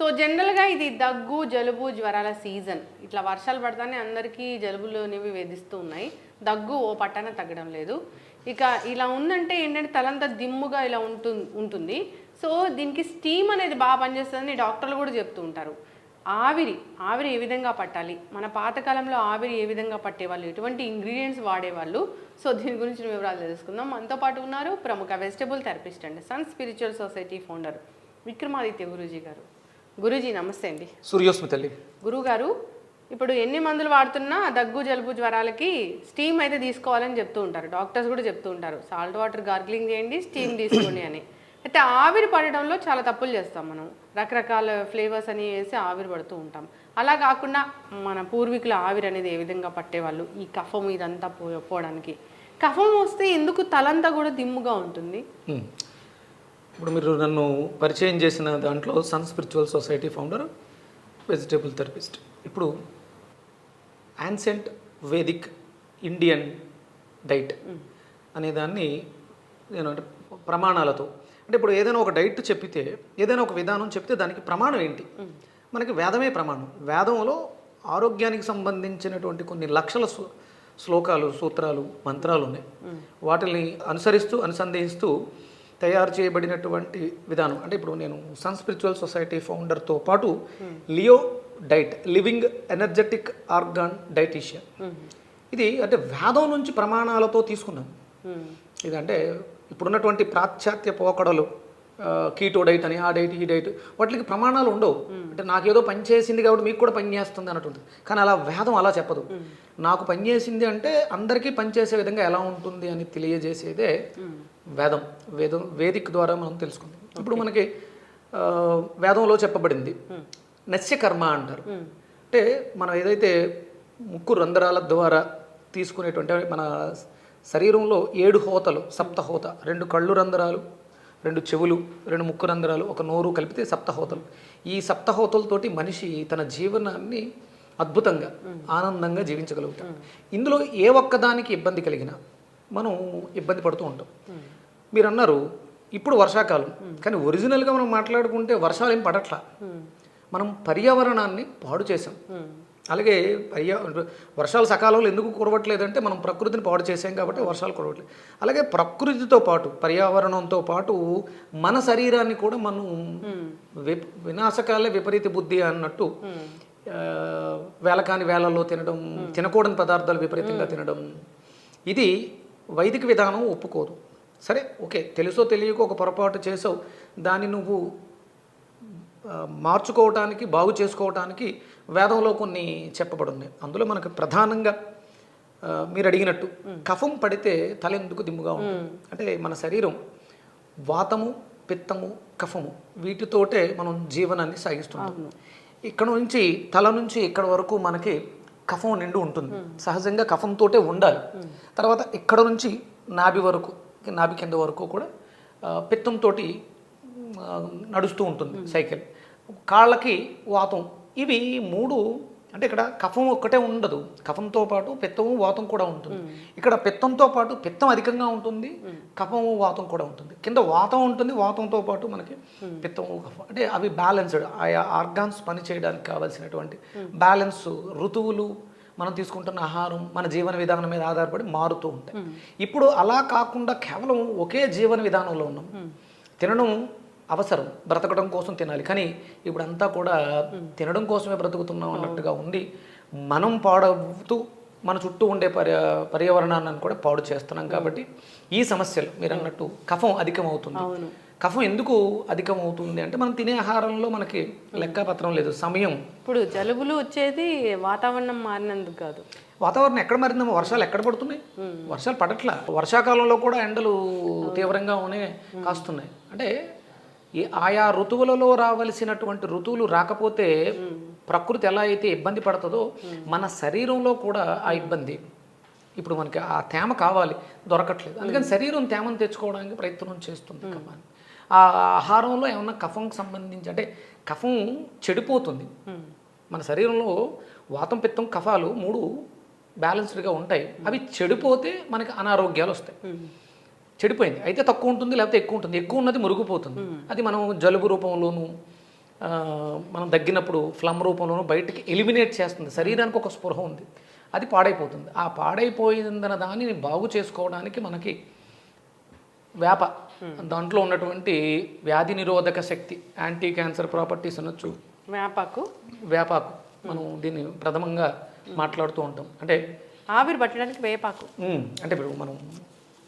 So జనరల్గా ఇది దగ్గు జలుబు జ్వరాల సీజన్. ఇట్లా వర్షాలు పడతానే అందరికీ జలుబులు అనేవి వేధిస్తూ ఉన్నాయి. దగ్గు ఓ పట్టాన తగ్గడం లేదు. ఇక ఇలా ఉందంటే ఏంటంటే తలంతా దిమ్ముగా ఇలా ఉంటు ఉంటుంది. సో దీనికి స్టీమ్ అనేది బాగా పనిచేస్తుందని డాక్టర్లు కూడా చెప్తూ ఉంటారు. ఆవిరి ఆవిరి ఏ విధంగా పట్టాలి? మన పాతకాలంలో ఆవిరి ఏ విధంగా పట్టేవాళ్ళు? ఎటువంటి ఇంగ్రీడియంట్స్ వాడేవాళ్ళు? సో దీని గురించి వివరాలు తెలుసుకుందాం. మనతో పాటు ఉన్నారు ప్రముఖ వెజిటబుల్ థెరపిస్ట్ అండి sun spiritual society founder Vikramaditya Guruji గారు. గురూజీ నమస్తే అండి. సూర్యోస్మి తల్లి. గురువుగారు ఇప్పుడు ఎన్ని మందులు వాడుతున్నా దగ్గు జలుబు జ్వరాలకి స్టీమ్ అయితే తీసుకోవాలని చెప్తూ ఉంటారు. డాక్టర్స్ కూడా చెప్తూ ఉంటారు. సాల్ట్ వాటర్ గార్గిలింగ్ చేయండి స్టీమ్ తీసుకోండి అని. అయితే ఆవిరి పడడంలో చాలా తప్పులు చేస్తాం మనం. రకరకాల ఫ్లేవర్స్ అని వేసి ఆవిరి పడుతూ ఉంటాం. అలా కాకుండా మన పూర్వీకుల ఆవిరి అనేది ఏ విధంగా పట్టేవాళ్ళు? ఈ కఫం ఇదంతా పోవడానికి. కఫం వస్తే ఎందుకు తలంతా కూడా దిమ్ముగా ఉంటుంది. ఇప్పుడు మీరు నన్ను పరిచయం చేసిన దాంట్లో sun spiritual society founder vegetable therapist ఇప్పుడు యాన్సెంట్ వేదిక్ ఇండియన్ డైట్ అనే దాన్ని నేను అంటే ప్రమాణాలతో అంటే ఇప్పుడు ఏదైనా ఒక డైట్ చెప్పితే ఏదైనా ఒక విధానం చెప్తే దానికి ప్రమాణం ఏంటి? మనకి వేదమే ప్రమాణం. వేదంలో ఆరోగ్యానికి సంబంధించినటువంటి కొన్ని లక్షల శ్లోకాలు సూత్రాలు మంత్రాలు ఉన్నాయి. వాటిని అనుసరిస్తూ అనుసంధిస్తూ తయారు చేయబడినటువంటి విధానం. అంటే ఇప్పుడు నేను సన్ స్పిరిచువల్ సొసైటీ ఫౌండర్తో పాటు Leo diet living energetic organ dietician ఇది అంటే వేదం నుంచి ప్రమాణాలతో తీసుకున్నాం ఇది అంటే ఇప్పుడున్నటువంటి పాశ్చాత్య పోకడలు కీటో డైట్ అని ఆ డైట్ ఈ డైట్ వాటికి ప్రమాణాలు ఉండవు. అంటే నాకేదో పని చేసింది కాబట్టి మీకు కూడా పని చేస్తుంది అన్నట్టుంది. కానీ అలా వేదం అలా చెప్పదు. నాకు పని చేసింది అంటే అందరికీ పనిచేసే విధంగా ఎలా ఉంటుంది అని తెలియజేసేదే వేదం. వేదం వేదిక ద్వారా మనం తెలుసుకుందాం. ఇప్పుడు మనకి వేదంలో చెప్పబడింది. నస్యకర్మ అంటారు. అంటే మనం ఏదైతే ముక్కు రంధ్రాల ద్వారా తీసుకునేటువంటి మన శరీరంలో ఏడు హోతలు సప్త హోత రెండు కళ్ళు రంధ్రాలు రెండు చెవులు రెండు ముక్కు రంధ్రాలు ఒక నోరు కలిపితే సప్తహోతలు. ఈ సప్తహోతలతోటి మనిషి తన జీవనాన్ని అద్భుతంగా ఆనందంగా జీవించగలుగుతాడు. ఇందులో ఏ ఒక్కదానికి ఇబ్బంది కలిగినా మనం ఇబ్బంది పడుతూ ఉంటాం. మీరు అన్నారు ఇప్పుడు వర్షాకాలం. కానీ ఒరిజినల్గా మనం మాట్లాడుకుంటే వర్షాలు ఏం పడట్లా. మనం పర్యావరణాన్ని పాడు చేసాం అలాగే పర్యా వర్షాలు సకాలంలో ఎందుకు కురవట్లేదంటే మనం ప్రకృతిని పాడు చేసాం కాబట్టి వర్షాలు కురవట్లేదు. అలాగే ప్రకృతితో పాటు పర్యావరణంతో పాటు మన శరీరాన్ని కూడా మనం వినాశకాలే విపరీత బుద్ధి అన్నట్టు వేలకాని వేళల్లో తినడం తినకూడని పదార్థాలు విపరీతంగా తినడం ఇది వైదిక విధానం ఒప్పుకోదు. సరే ఓకే తెలుసో తెలియకో ఒక పొరపాటు చేసావు దాన్ని నువ్వు మార్చుకోవటానికి బాగు చేసుకోవటానికి వేదంలో కొన్ని చెప్పబడి ఉన్నాయి అందులో మనకు ప్రధానంగా మీరు అడిగినట్టు కఫం పడితే తల ఎందుకు దిమ్ముగా ఉంటుంది? అంటే మన శరీరం వాతము పిత్తము కఫము వీటితోటే మనం జీవనాన్ని సాగిస్తున్నాం ఇక్కడ నుంచి తల నుంచి ఇక్కడ వరకు మనకి కఫం నిండు ఉంటుంది. సహజంగా కఫంతోటే ఉండాలి. తర్వాత ఇక్కడ నుంచి నాభి వరకు నాభి కింద వరకు కూడా పిత్తంతో నడుస్తూ ఉంటుంది సైకిల్. కాళ్ళకి వాతం ఇవి మూడు అంటే ఇక్కడ కఫం ఒక్కటే ఉండదు. కఫంతో పాటు పిత్తము వాతం కూడా ఉంటుంది. ఇక్కడ పిత్తంతో పాటు పిత్తం అధికంగా ఉంటుంది కఫము వాతం కూడా ఉంటుంది. కింద వాతం ఉంటుంది వాతంతో పాటు మనకి పిత్తము కఫం. అంటే అవి బ్యాలెన్స్డ్ ఆయా ఆర్గాన్స్ పని చేయడానికి కావాల్సినటువంటి బ్యాలెన్స్ ఋతువులు మనం తీసుకుంటున్న ఆహారం మన జీవన విధానం మీద ఆధారపడి మారుతూ ఉంటాయి. ఇప్పుడు అలా కాకుండా కేవలం ఒకే జీవన విధానంలో ఉన్నాం. తినడం అవసరం. బ్రతకడం కోసం తినాలి. కానీ ఇప్పుడు అంతా కూడా తినడం కోసమే బ్రతుకుతున్నాం అన్నట్టుగా ఉండి మనం పాడవుతూ మన చుట్టూ ఉండే పర్యా పర్యావరణాన్ని కూడా పాడు చేస్తున్నాం కాబట్టి ఈ సమస్యలు మీరు అన్నట్టు కఫం అధికమవుతుంది. కఫం ఎందుకు అధికమవుతుంది అంటే మనం తినే ఆహారంలో మనకి లెక్కపత్రం లేదు సమయం. ఇప్పుడు జలుబులు వచ్చేది వాతావరణం మారినందుకు కాదు. వాతావరణం ఎక్కడ మారిందమ్మా? వర్షాలు ఎక్కడ పడుతున్నాయి? వర్షాలు పడట్లా. వర్షాకాలంలో కూడా ఎండలు తీవ్రంగా ఉన్నాయి కాస్తున్నాయి. అంటే ఈ ఆయా ఋతువులలో రావలసినటువంటి ఋతువులు రాకపోతే ప్రకృతి ఎలా అయితే ఇబ్బంది పడుతుందో మన శరీరంలో కూడా ఆ ఇబ్బంది. ఇప్పుడు మనకి ఆ తేమ కావాలి దొరకట్లేదు. అందుకని శరీరం తేమను తెచ్చుకోవడానికి ప్రయత్నం చేస్తుంది కఫాన్ని ఆ ఆహారంలో ఏమన్నా కఫంకి సంబంధించి అంటే కఫం చెడిపోతుంది. మన శరీరంలో వాతం పిత్తం కఫాలు మూడు బ్యాలెన్స్డ్గా ఉంటాయి. అవి చెడిపోతే మనకి అనారోగ్యాలు వస్తాయి. చెడిపోయింది. అయితే తక్కువ ఉంటుంది లేకపోతే ఎక్కువ ఉంటుంది. ఎక్కువ ఉన్నది మురిగిపోతుంది. అది మనం జలుబు రూపంలోను మనం దగ్గినప్పుడు ఫ్లమ్ రూపంలోనూ బయటికి ఎలిమినేట్ చేస్తుంది. శరీరానికి ఒక స్పృహ ఉంది. అది పాడైపోతుంది. ఆ పాడైపోయిందన్న దానిని బాగు చేసుకోవడానికి మనకి వేప దాంట్లో ఉన్నటువంటి వ్యాధి నిరోధక శక్తి యాంటీ క్యాన్సర్ ప్రాపర్టీస్ అనొచ్చు. వేపాకు? వేపాకు. మనం దీన్ని ప్రథమంగా మాట్లాడుతూ ఉంటాం. అంటే ఆవిరి పట్టడానికి వేపాకు. అంటే ఇప్పుడు మనం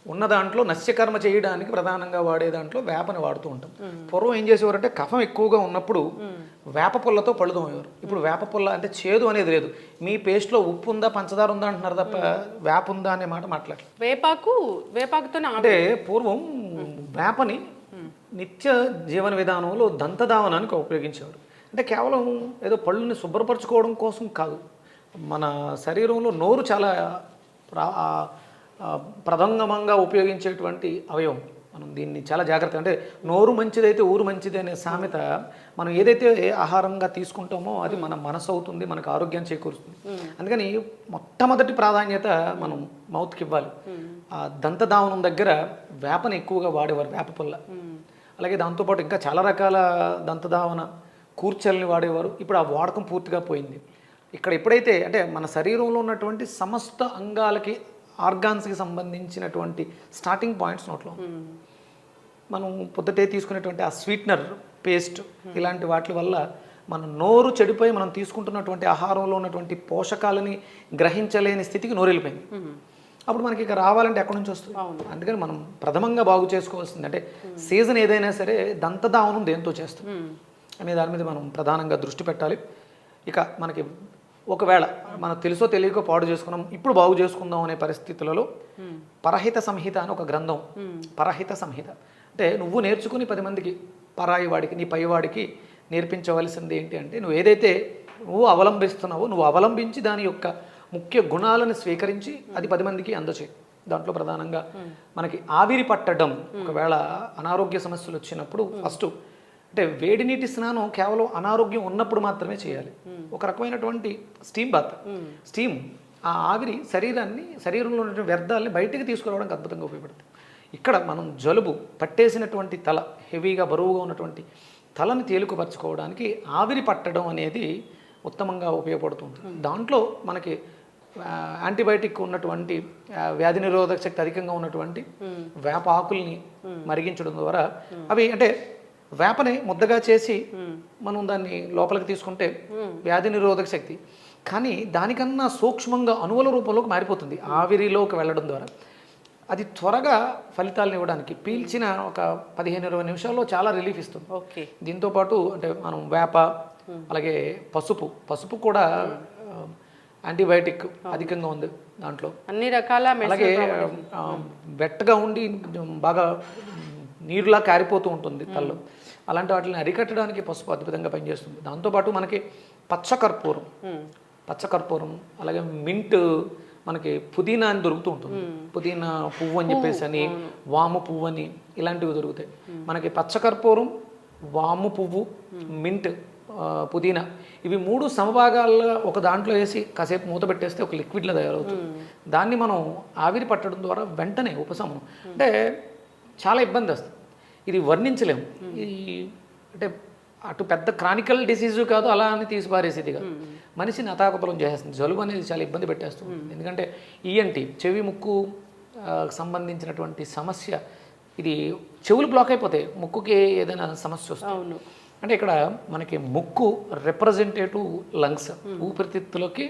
ఉన్న దాంట్లో నస్యకర్మ చేయడానికి ప్రధానంగా వాడే దాంట్లో వేపని వాడుతూ ఉంటాం. పూర్వం ఏం చేసేవారంటే కఫం ఎక్కువగా ఉన్నప్పుడు వేప పుల్లతో పళ్ళు తోమేవారు ఇప్పుడు వేప పుల్ల అంటే చేదు అనేది లేదు. మీ పేస్ట్లో ఉప్పు ఉందా పంచదార ఉందా అంటున్నారు తప్ప వేప ఉందా అనే మాట మాట్లాడలేదు. వేపాకు వేపాకుతోనే ఆవిరి అంటే పూర్వం వేపని నిత్య జీవన విధానంలో దంతధావనానికి ఉపయోగించేవారు. అంటే కేవలం ఏదో పళ్ళుని శుభ్రపరచుకోవడం కోసం కాదు. మన శరీరంలో నోరు చాలా ప్రా- ఆ, ఆ, ప్రథంగమంగా ఉపయోగించేటువంటి అవయవం. మనం దీన్ని చాలా జాగ్రత్త అంటే నోరు మంచిదైతే ఊరు మంచిది అనే సామెత మనం ఏదైతే ఆహారంగా తీసుకుంటామో అది మన మనసు అవుతుంది మనకు ఆరోగ్యం చేకూరుస్తుంది. అందుకని మొట్టమొదటి ప్రాధాన్యత మనం మౌత్కి ఇవ్వాలి. ఆ దంతధావనం దగ్గర వేపని ఎక్కువగా వాడేవారు వేప పుల్ల. అలాగే దాంతోపాటు ఇంకా చాలా రకాల దంతధావన కూర్చల్ని వాడేవారు. ఇప్పుడు ఆ వాడకం పూర్తిగా పోయింది. ఇక్కడ ఎప్పుడైతే అంటే మన శరీరంలో ఉన్నటువంటి సమస్త అంగాలకి ఆర్గాన్స్కి సంబంధించినటువంటి స్టార్టింగ్ పాయింట్స్ నోట్లో. మనం పొద్దుటే తీసుకునేటువంటి ఆ స్వీట్నర్ పేస్ట్ ఇలాంటి వాటి వల్ల మన నోరు చెడిపోయి మనం తీసుకుంటున్నటువంటి ఆహారంలో ఉన్నటువంటి పోషకాలని గ్రహించలేని స్థితికి నోరు వెళ్ళిపోయింది అప్పుడు మనకి ఇక రావాలంటే ఎక్కడి నుంచి వస్తుంది? అందుకని మనం ప్రథమంగా బాగు చేసుకోవాల్సింది అంటే సీజన్ ఏదైనా సరే దంతదావనం దేంతో చేస్తాం? అనే దాని మీద మనం ప్రధానంగా దృష్టి పెట్టాలి. ఇక మనకి ఒకవేళ మనకు తెలుసో తెలియకో పాడు చేసుకున్నాం ఇప్పుడు బాగు చేసుకుందాం అనే పరిస్థితులలో పరహిత సంహిత అని ఒక గ్రంథం. పరహిత సంహిత. అంటే నువ్వు నేర్చుకుని పది మందికి పరాయి వాడికి నీ పైవాడికి నేర్పించవలసింది ఏంటి అంటే నువ్వు ఏదైతే నువ్వు అవలంబిస్తున్నావో నువ్వు అవలంబించి దాని యొక్క ముఖ్య గుణాలను స్వీకరించి అది పది మందికి అందచేయి. దాంట్లో ప్రధానంగా మనకి ఆవిరి పట్టడం ఒకవేళ అనారోగ్య సమస్యలు వచ్చినప్పుడు ఫస్ట్ అంటే వేడి నీటి స్నానం కేవలం అనారోగ్యం ఉన్నప్పుడు మాత్రమే చేయాలి. ఒక రకమైనటువంటి స్టీమ్ బాత్. స్టీమ్ ఆ ఆవిరి శరీరాన్ని శరీరంలో ఉన్నటువంటి వ్యర్థాలని బయటికి తీసుకురావడానికి అద్భుతంగా ఉపయోగపడుతుంది. ఇక్కడ మనం జలుబు పట్టేసినటువంటి తల హెవీగా బరువుగా ఉన్నటువంటి తలని తేలికపరచుకోవడానికి ఆవిరి పట్టడం అనేది ఉత్తమంగా ఉపయోగపడుతుంది. దాంట్లో మనకి యాంటీబయాటిక్ ఉన్నటువంటి వ్యాధి నిరోధక శక్తి అధికంగా ఉన్నటువంటి వేప ఆకుల్ని మరిగించడం ద్వారా అవి అంటే వేపని ముద్దగా చేసి మనం దాన్ని లోపలికి తీసుకుంటే వ్యాధి నిరోధక శక్తి. కానీ దానికన్నా సూక్ష్మంగా అణువుల రూపంలోకి మారిపోతుంది ఆవిరిలోకి వెళ్ళడం ద్వారా. అది త్వరగా ఫలితాలను ఇవ్వడానికి పీల్చిన ఒక పదిహేను ఇరవై నిమిషాల్లో చాలా రిలీఫ్ ఇస్తుంది. ఓకే. దీంతో పాటు అంటే మనం వేప అలాగే పసుపు పసుపు కూడా యాంటీబయాటిక్ అధికంగా ఉంది దాంట్లో. అన్ని రకాల అలాగే వెట్టగా ఉండి బాగా నీరులా కారిపోతూ ఉంటుంది తల్లు అలాంటి వాటిని అరికట్టడానికి పసుపు అద్భుతంగా పనిచేస్తుంది. దాంతోపాటు మనకి పచ్చకర్పూరం. పచ్చకర్పూరం అలాగే మింట్ మనకి పుదీనా అని దొరుకుతూ ఉంటుంది. పుదీనా పువ్వు అని చెప్పేసి అని వాము పువ్వు అని ఇలాంటివి దొరుకుతాయి. మనకి పచ్చకర్పూరం వాము పువ్వు మింట్ పుదీనా ఇవి మూడు సమభాగాల్లో ఒక దాంట్లో వేసి కాసేపు మూత పెట్టేస్తే ఒక లిక్విడ్లో తయారవుతుంది. దాన్ని మనం ఆవిరి పట్టడం ద్వారా వెంటనే ఉపశమనం. అంటే చాలా ఇబ్బంది వస్తుంది. ఇది వర్ణించలేము. ఈ అంటే అటు పెద్ద క్రానికల్ డిసీజు కాదు అలా అని తీసి పారేసేది కాదు మనిషిని అతాకుతలం చేసేస్తుంది. జలుబు అనేది చాలా ఇబ్బంది పెట్టేస్తుంది. ఎందుకంటే ఈఎన్టీ చెవి ముక్కు సంబంధించినటువంటి సమస్య ఇది చెవులు బ్లాక్ అయిపోతాయి. ముక్కుకి ఏదైనా సమస్య వస్తుంది అంటే ఇక్కడ మనకి ముక్కు రిప్రజెంటేటివ్ లంగ్స్ ఊపిరితిత్తులకి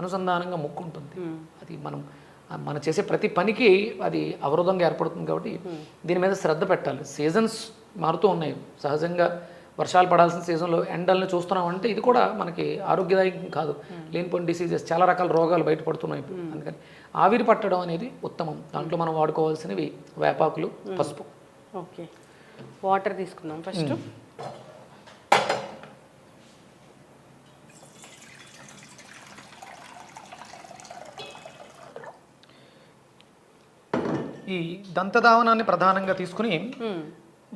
అనుసంధానంగా ముక్కు ఉంటుంది. అది మనం మనం చేసే ప్రతి పనికి అది అవరోధంగా ఏర్పడుతుంది కాబట్టి దీని మీద శ్రద్ధ పెట్టాలి. సీజన్స్ మారుతూ ఉన్నాయి. సహజంగా వర్షాలు పడాల్సిన సీజన్లో ఎండల్ని చూస్తున్నాం అంటే ఇది కూడా మనకి ఆరోగ్యదాయకం కాదు. లేనిపోయిన డిసీజెస్ చాలా రకాల రోగాలు బయటపడుతున్నాయి ఇప్పుడు. అందుకని ఆవిరి పట్టడం అనేది ఉత్తమం. దాంట్లో మనం వాడుకోవాల్సినవి వేపాకులు పసుపు. ఓకే వాటర్ తీసుకుందాం ఫస్ట్ ఈ దంతధావనాన్ని ప్రధానంగా తీసుకుని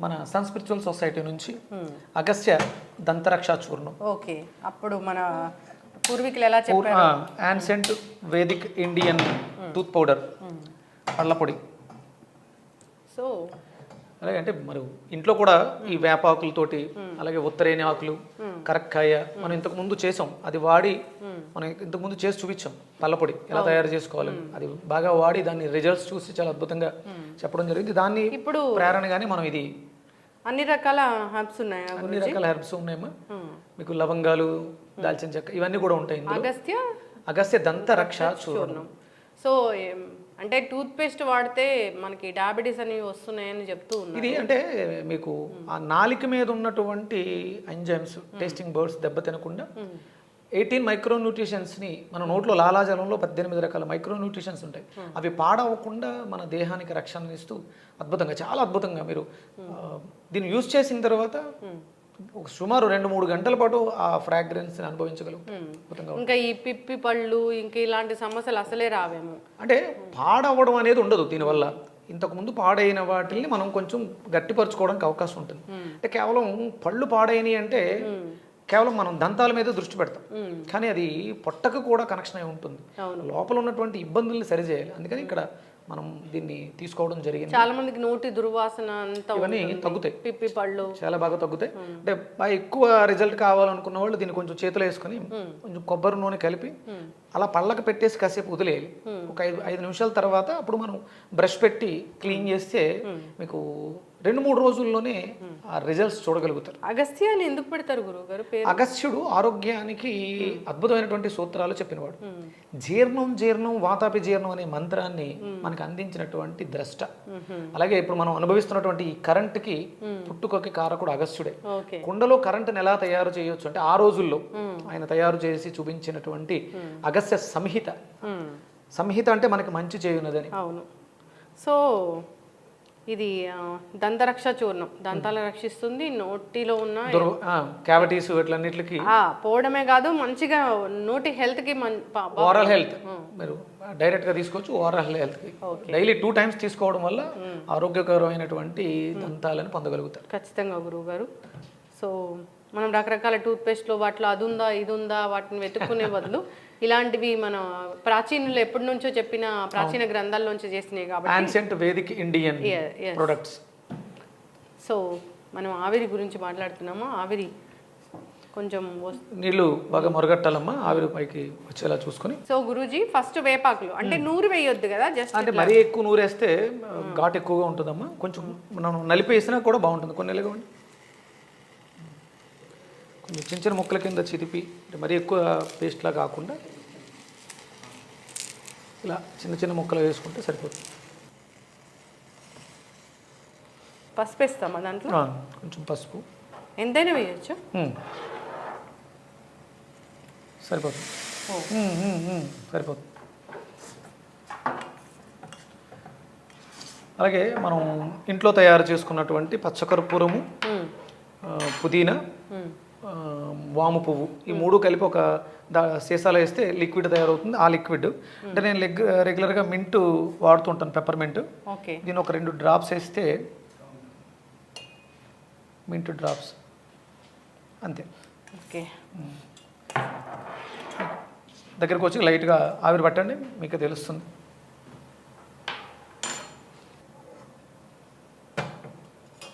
మన సన్ స్పిరిచువల్ సొసైటీ నుంచి అగస్త్య దంతరక్ష చూర్ణం. ఓకే. అప్పుడు మన పూర్వీకులు ఎలా చెప్పారు? Ancient Vedic Indian tooth powder. పళ్ళ పొడి సో అలాగే అంటే మరి ఇంట్లో కూడా ఈ వేపాకులతోటి అలాగే ఉత్తరేని ఆకులు కరక్కాయ మనం ఇంతకు ముందు చేసాం. అది వాడి మనం ఇంతకు ముందు చేసి చూపించాం. పళ్ళపొడి ఎలా తయారు చేసుకోవాలి? అది బాగా వాడి దాన్ని రిజల్ట్స్ చూసి చాలా అద్భుతంగా చెప్పడం జరిగింది. దాన్ని ఇప్పుడు ప్రేరణగానే మనం ఇది అన్ని రకాల హర్బ్స్ ఉన్నాయా అన్ని రకాల హెర్బ్స్ ఉన్నాయమ్మా. మీకు లవంగాలు దాల్చిన చెక్క ఇవన్నీ కూడా ఉంటాయి అగస్త్య అగస్త్య దంత రక్ష చూర్ణం. సో అంటే టూత్ పేస్ట్ వాడితే మనకి డయాబెటీస్ అనేవి వస్తున్నాయని చెప్తూ ఇది అంటే మీకు ఆ నాలిక మీద ఉన్నటువంటి ఎంజైమ్స్ టేస్టింగ్ బర్డ్స్ దెబ్బ తినకుండా ఎయిటీన్ మైక్రో ని మన నోట్లో లాలాజలంలో పద్దెనిమిది రకాల మైక్రో న్యూట్రిషన్స్ ఉంటాయి అవి పాడవకుండా మన దేహానికి రక్షణ ఇస్తూ అద్భుతంగా చాలా అద్భుతంగా మీరు దీన్ని యూజ్ చేసిన తర్వాత ఒక సుమారు రెండు మూడు గంటల పాటు ఆ ఫ్రాగ్రెన్స్ అనుభవించగలం. అద్భుతంగా ఇంకా ఈ పిప్పి పళ్ళు ఇంకా ఇలాంటి సమస్యలు అసలే రావేమో. అంటే పాడవడం అనేది ఉండదు దీనివల్ల. ఇంతకుముందు పాడైన వాటిని మనం కొంచెం గట్టిపరచుకోవడానికి అవకాశం ఉంటుంది. అంటే కేవలం పళ్ళు పాడైనవి అంటే కేవలం మనం దంతాల మీద దృష్టి పెడతాం. కానీ అది పొట్టకు కూడా కనెక్షన్ అయి ఉంటుంది. లోపల ఉన్నటువంటి ఇబ్బందుల్ని సరిచేయాలి. అందుకని ఇక్కడ మనం దీన్ని తీసుకోవడం జరిగింది. చాలా మందికి నోటి దుర్వాసన అంతా ఇవన్నీ. తగ్గుతాయి. పిప్పి పళ్ళు. చాలా బాగా తగ్గుతాయి. అంటే బాగా ఎక్కువ రిజల్ట్ కావాలనుకున్న వాళ్ళు దీన్ని కొంచెం చేతిలో వేసుకొని కొంచెం కొబ్బరి నూనె కలిపి అలా పళ్ళకి పెట్టేసి కాసేపు వదిలేయాలి. ఒక ఐదు ఐదు నిమిషాల తర్వాత అప్పుడు మనం బ్రష్ పెట్టి క్లీన్ చేస్తే మీకు రెండు మూడు రోజుల్లోనే ఆ రిజల్ట్స్ చూడగలుగుతారు. అగస్త్య అని ఎందుకు పెడతారు గురువు గారు అగస్త్యుడు ఆరోగ్యానికి అద్భుతమైనటువంటి సూత్రాలు చెప్పినవాడు. జీర్ణం జీర్ణం వాతాపి జీర్ణం అనే మంత్రాన్ని మనకి అందించినటువంటి ద్రష్ట. అలాగే ఇప్పుడు మనం అనుభవిస్తున్నటువంటి ఈ కరెంట్కి పుట్టుకకి కారకుడు అగస్త్యుడే. కుండలో కరెంటుని ఎలా తయారు చేయొచ్చు అంటే ఆ రోజుల్లో ఆయన తయారు చేసి చూపించినటువంటి అగస్త్య సంహిత. సంహిత అంటే మనకి మంచి చేయునదని అవును. సో ఇది దంతరక్ష చూర్ణం. దంతాలు రక్షిస్తుంది నోటిలో ఉన్న క్యావిటీస్ ఇట్లన్నిటికి ఆ, పోవడమే కాదు మంచిగా నోటి హెల్త్కి ఓరల్ హెల్త్ మీరు డైరెక్ట్గా తీసుకోవచ్చు ఓరల్ హెల్త్కి. డైలీ టూ టైమ్స్ తీసుకోవడం వల్ల ఆరోగ్యకరమైనటువంటి దంతాలను పొందగలుగుతారు. ఖచ్చితంగా గురువు గారు సో మనం రకరకాల టూత్ పేస్ట్లో వాటిలో అది ఉందా ఇది ఉందా వాటిని వెతుక్కునే బదులు ఇలాంటివి మన ప్రాచీనులు ఎప్పటి నుంచో చెప్పిన ప్రాచీన గ్రంథాల్లోంచి చేసినాయి కాబట్టి వేదిక్ ఇండియన్. ప్రొడక్ట్స్ సో మనం ఆవిరి గురించి మాట్లాడుతున్నాము? ఆవిరి కొంచెం నీళ్ళు బాగా మొరగట్టాలమ్మా ఆవిరి పైకి వచ్చేలా చూసుకొని. సో గురూజీ ఫస్ట్ వేపాకులు. అంటే నూరు వేయొద్దు కదా జస్ట్ అంటే మరీ ఎక్కువ నూరేస్తే ఆ, ఘాటు ఎక్కువగా ఉంటుందమ్మా. కొంచెం మనం నలిపేసినా కూడా బాగుంటుంది. కొన్ని కొంచెం చిన్న చిన్న ముక్కల కింద చిరిపి అంటే మరీ ఎక్కువ పేస్ట్లా కాకుండా ఇలా చిన్న చిన్న ముక్కలు వేసుకుంటే సరిపోతుంది. పసుపు వేస్తామా దాంట్లో? కొంచెం పసుపు. ఎంతైనా వేయచ్చు. సరిపోతుంది. సరిపోతుంది. అలాగే మనం ఇంట్లో తయారు చేసుకున్నటువంటి పచ్చకర్పూరము పుదీనా వాము పువ్వు. ఈ మూడు కలిపి ఒక దా సీసాలో వేస్తే లిక్విడ్ తయారవుతుంది. ఆ లిక్విడ్. అంటే నేను లెగ్ రెగ్యులర్గా మింట్ వాడుతుంటాను పెప్పర్ మింట్ ఓకే. దీని ఒక రెండు డ్రాప్స్ వేస్తే మింట్ డ్రాప్స్. అంతే. ఓకే. దగ్గరకు వచ్చి లైట్గా ఆవిరి పట్టండి మీకు తెలుస్తుంది.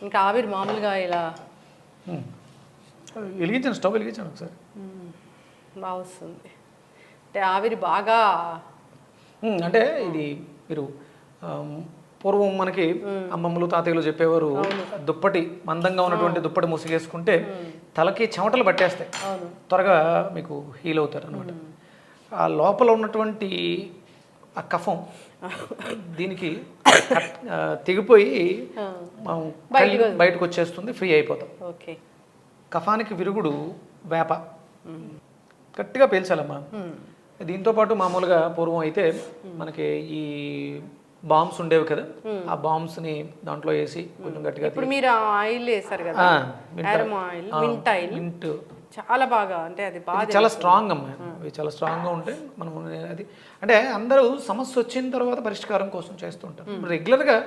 ఇంకా ఆవిరి మామూలుగా ఇలా ఉమ్. వెలిగించండి స్టవ్ వెలిగించండి ఒకసారి. బాగా వస్తుంది. అంటే ఆవిరి బాగా అంటే ఇది మీరు పూర్వం మనకి అమ్మమ్మలు తాతయ్యలు చెప్పేవారు దుప్పటి మందంగా ఉన్నటువంటి దుప్పటి ముసిగేసుకుంటే తలకి చెమటలు పట్టేస్తాయి. త్వరగా మీకు హీల్ అవుతారు అనమాట ఆ లోపల ఉన్నటువంటి ఆ కఫం దీనికి తెగిపోయి బయటకు వచ్చేస్తుంది ఫ్రీ అయిపోతాం. ఓకే. కఫానికి విరుగుడు వేప. గట్టిగా పీల్చాలమ్మా. దీంతో పాటు మామూలుగా పూర్వం అయితే మనకి ఈ బాంబ్స్ ఉండేవి కదా. ఆ బాంబ్స్ని దాంట్లో వేసి కొంచెం గట్టిగా ఇప్పుడు మీరు ఆయిల్ వేసారు కదా. ఆయిల్. Mint oil. మింట్. చాలా బాగా అంటే అది బాగా చాలా స్ట్రాంగ్ అమ్మా. ఇవి చాలా స్ట్రాంగ్గా ఉంటాయి మనం అది అంటే అందరూ సమస్య వచ్చిన తర్వాత పరిష్కారం కోసం చేస్తుంటారు రెగ్యులర్గా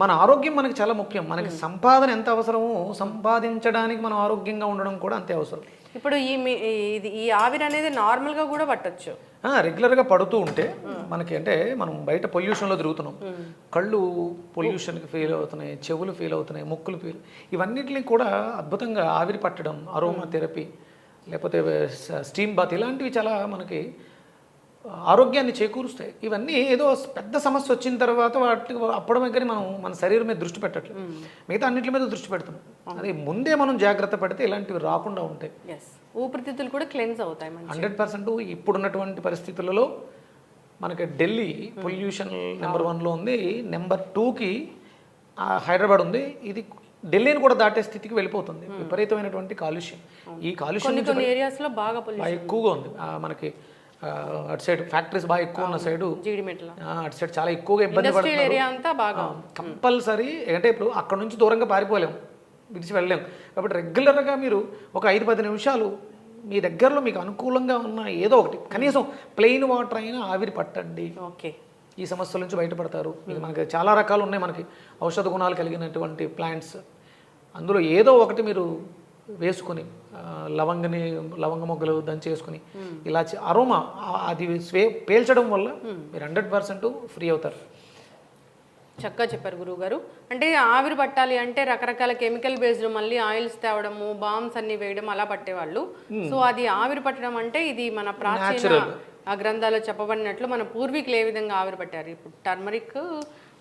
మన ఆరోగ్యం మనకి చాలా ముఖ్యం. మనకి సంపాదన ఎంత అవసరమో సంపాదించడానికి మనం ఆరోగ్యంగా ఉండడం కూడా అంతే అవసరం. ఇప్పుడు ఈ ఇది ఈ ఆవిరి అనేది నార్మల్గా కూడా పట్టొచ్చు. రెగ్యులర్గా పడుతూ ఉంటే మనకి అంటే మనం బయట పొల్యూషన్లో తిరుగుతున్నాం. కళ్ళు పొల్యూషన్కి ఫీల్ అవుతున్నాయి చెవులు ఫీల్ అవుతున్నాయి ముక్కులు ఫీల్ ఇవన్నిటిని కూడా అద్భుతంగా ఆవిరి పట్టడం అరోమా థెరపీ లేకపోతే స్టీమ్ బాత్ ఇలాంటివి చాలా మనకి ఆరోగ్యాన్ని చేకూరుస్తాయి. ఇవన్నీ ఏదో పెద్ద సమస్య వచ్చిన తర్వాత వాటి అప్పటి దగ్గర మనం మన శరీరం మీద దృష్టి పెట్టట్లేదు. మిగతా అన్నింటి మీద దృష్టి పెడుతున్నాం అది ముందే మనం జాగ్రత్త పడితే ఇలాంటివి రాకుండా ఉంటాయి. ఊపిరితిత్తులు కూడా క్లెన్స్ అవుతాయి హండ్రెడ్ పర్సెంట్ ఇప్పుడున్నటువంటి పరిస్థితులలో మనకి ఢిల్లీ పొల్యూషన్ నెంబర్ వన్లో ఉంది. నెంబర్ టూకి హైదరాబాద్ ఉంది. ఇది ఢిల్లీని కూడా దాటే స్థితికి వెళ్ళిపోతుంది. విపరీతమైనటువంటి కాలుష్యం. ఈ కాలుష్యం ఎక్కువగా ఉంది. మనకి అటు సైడ్ ఫ్యాక్టరీస్ బాగా ఎక్కువ ఉన్న సైడు అటు సైడ్ చాలా ఎక్కువగా ఇబ్బంది కంపల్సరీ అంటే ఇప్పుడు అక్కడ నుంచి దూరంగా పారిపోలేం విడిచి వెళ్ళలేం. కాబట్టి రెగ్యులర్గా మీరు ఒక ఐదు పది నిమిషాలు మీ దగ్గరలో మీకు అనుకూలంగా ఉన్న ఏదో ఒకటి కనీసం ప్లెయిన్ వాటర్ అయినా ఆవిరి పట్టండి. ఓకే. ఈ సమస్యల నుంచి బయటపడతారు. మీకు మనకి చాలా రకాలు ఉన్నాయి మనకి. ఔషధ గుణాలు కలిగినటువంటి ప్లాంట్స్. అందులో ఏదో ఒకటి మీరు వేసుకొని లవంగని లవంగ మొగ్గలు దంచేసుకుని ఇలా అరోమా అది స్వే పేల్చడం వల్ల మీరు హండ్రెడ్ పర్సెంట్ ఫ్రీ అవుతారు. చక్కగా చెప్పారు గురువు గారు అంటే ఆవిరి పట్టాలి అంటే రకరకాల కెమికల్ బేస్డ్ మళ్ళీ ఆయిల్స్ తేవడము బాంబ్స్ అన్ని వేయడం అలా పట్టేవాళ్ళు. సో అది ఆవిరి పట్టడం అంటే ఇది మన ప్రాచీన ఆ గ్రంథాల్లో చెప్పబడినట్లు మన పూర్వీకులు ఏ విధంగా ఆవిరి పట్టారు? ఇప్పుడు టర్మరిక్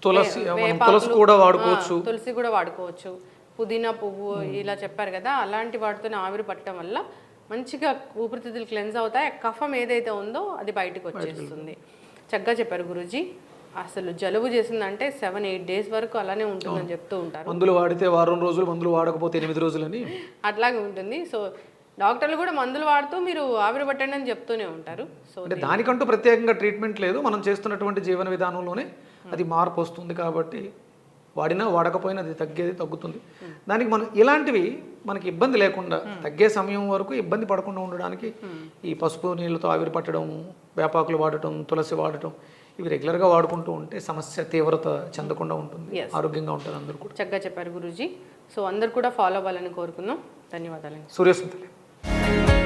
తులసి కూడా వాడుకోవచ్చు. తులసి కూడా వాడుకోవచ్చు. పుదీనా పువ్వు ఇలా చెప్పారు కదా అలాంటి వాటితో ఆవిరి పట్టడం వల్ల మంచిగా ఊపిరితిత్తులు క్లెన్స్ అవుతాయి. కఫం ఏదైతే ఉందో అది బయటకు వచ్చేస్తుంది. చక్కగా చెప్పారు గురూజీ. అసలు జలుబు చేసిందంటే సెవెన్ ఎయిట్ డేస్ వరకు అలానే ఉంటుందని చెప్తూ ఉంటారు. మందులు వాడితే వారం రోజులు మందులు వాడకపోతే ఎనిమిది రోజులని? అట్లాగే ఉంటుంది. సో డాక్టర్లు కూడా మందులు వాడుతూ మీరు ఆవిరి పట్టండి అని చెప్తూనే ఉంటారు. సో అంటే దానికంటూ ప్రత్యేకంగా ట్రీట్మెంట్ లేదు. మనం చేస్తున్నటువంటి జీవన విధానంలోనే అది మార్పు వస్తుంది కాబట్టి వాడినా వాడకపోయినా అది తగ్గేది తగ్గుతుంది. దానికి మనం ఇలాంటివి మనకి ఇబ్బంది లేకుండా తగ్గే సమయం వరకు ఇబ్బంది పడకుండా ఉండడానికి ఈ పసుపు నీళ్ళతో ఆవిరి పట్టడం వేపాకులు వాడటం తులసి వాడటం ఇవి రెగ్యులర్గా వాడుకుంటూ ఉంటే సమస్య తీవ్రత చెందకుండా ఉంటుంది. ఆరోగ్యంగా ఉంటారు అందరూ కూడా. చక్కగా చెప్పారు గురూజీ. సో అందరు కూడా ఫాలో అవ్వాలని కోరుకుందాం. ధన్యవాదాలు సూర్యస్మృతి